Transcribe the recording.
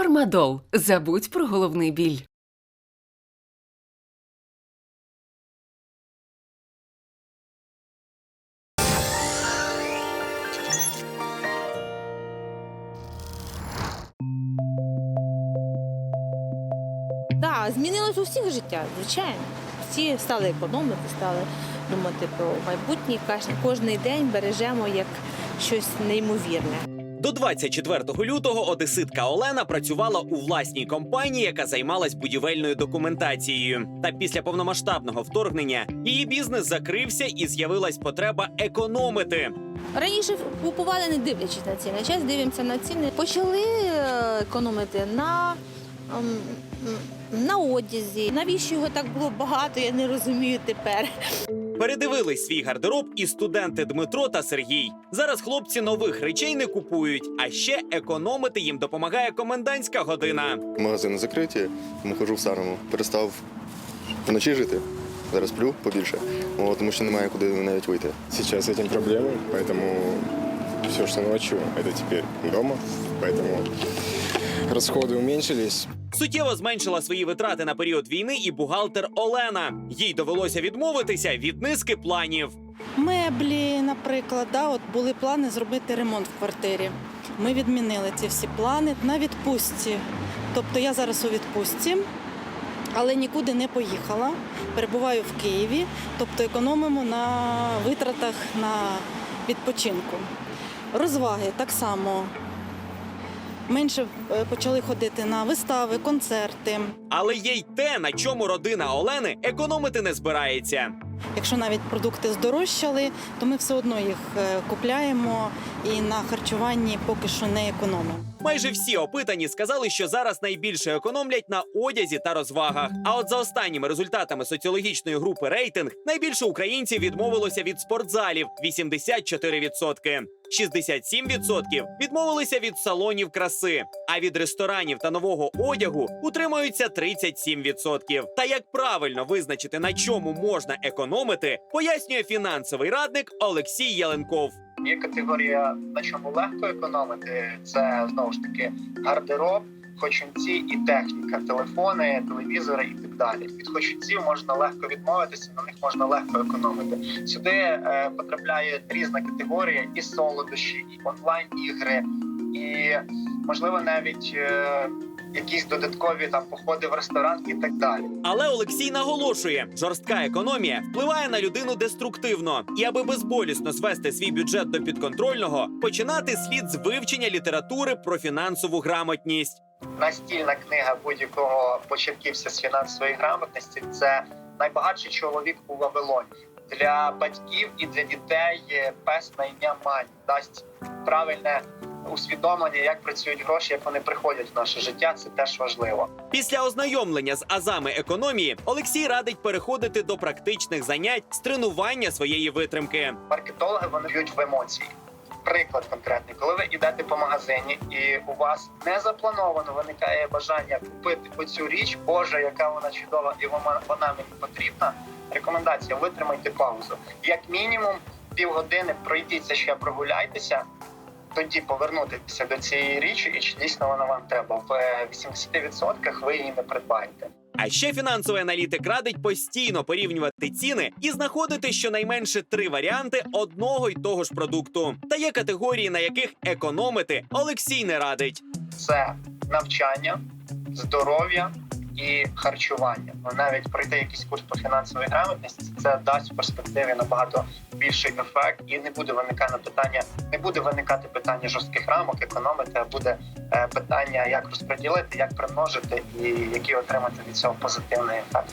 Фармадол. Забудь про головний біль. Так, змінилось у всіх життя, звичайно. Всі стали економити, стали думати про майбутнє. Кожний день бережемо як щось неймовірне. До 24 лютого одеситка Олена працювала у власній компанії, яка займалась будівельною документацією. Та після повномасштабного вторгнення її бізнес закрився і з'явилась потреба економити. Раніше купували не дивлячись на ціни. Зараз дивимося на ціни. Почали е, економити на, ем, на одязі. Навіщо його так було багато, я не розумію тепер. Передивились свій гардероб і студенти Дмитро та Сергій. Зараз хлопці нових речей не купують, а ще економити їм допомагає комендантська година. Магазини закриті, тому хожу в старому. Перестав вночі жити. Зараз сплю побільше, О, тому що немає куди навіть вийти. Сейчас с этим проблемы, поэтому все, что ночью, это теперь дома. Поэтому расходы уменьшились. Суттєво зменшила свої витрати на період війни і бухгалтер Олена. Їй довелося відмовитися від низки планів. Меблі, наприклад, да, от були плани зробити ремонт в квартирі. Ми відмінили ці всі плани на відпустці. Тобто я зараз у відпустці, але нікуди не поїхала. Перебуваю в Києві, тобто економимо на витратах на відпочинку. Розваги так само. Менше е, почали ходити на вистави, концерти. Але є й те, на чому родина Олени економити не збирається. Якщо навіть продукти здорожчали, то ми все одно їх е, купляємо і на харчуванні поки що не економимо. Майже всі опитані сказали, що зараз найбільше економлять на одязі та розвагах. А от за останніми результатами соціологічної групи рейтинг найбільше українців відмовилося від спортзалів 84%. 67% відмовилися від салонів краси, а від ресторанів та нового одягу утримуються 37%. Та як правильно визначити на чому можна економити, пояснює фінансовий радник Олексій Яленков. Є категорія, на чому легко економити. Це знову ж таки гардероб, хочунці і техніка, телефони, телевізори і так далі. Від хочунців можна легко відмовитися, на них можна легко економити. Сюди е, потрапляє різна категорія і солодощі, і онлайн ігри, і можливо навіть е, якісь додаткові там походи в ресторан і так далі. Але Олексій наголошує, жорстка економія впливає на людину деструктивно, і аби безболісно звести свій бюджет до підконтрольного, починати слід з вивчення літератури про фінансову грамотність. Настільна книга будь-якого початківця з фінансової грамотності це найбагатший чоловік у Вавилоні. Для батьків і для дітей є пес на ім'я Мані дасть правильне усвідомлення, як працюють гроші, як вони приходять в наше життя. Це теж важливо. Після ознайомлення з азами економії Олексій радить переходити до практичних занять з тренування своєї витримки. Маркетологи вони б'ють в емоції. Приклад конкретний, коли ви йдете по магазині, і у вас не заплановано виникає бажання купити оцю річ, Боже, яка вона чудова, і вона, мені потрібна. Рекомендація: витримайте паузу. Як мінімум півгодини пройдіться ще прогуляйтеся, тоді повернутися до цієї річі, і чи дійсно вона вам треба. В е, 80% ви її не придбаєте. А ще фінансовий аналітик радить постійно порівнювати ціни і знаходити щонайменше три варіанти одного й того ж продукту. Та є категорії, на яких економити Олексій не радить. це навчання, здоров'я і харчування. Ну, навіть пройти якийсь курс по фінансовій грамотності, це дасть в перспективі набагато більший ефект, і не буде виникати питання, не буде виникати питання жорстких рамок, економити, а буде е, питання, як розподілити, як примножити і який отримати від цього позитивний ефект.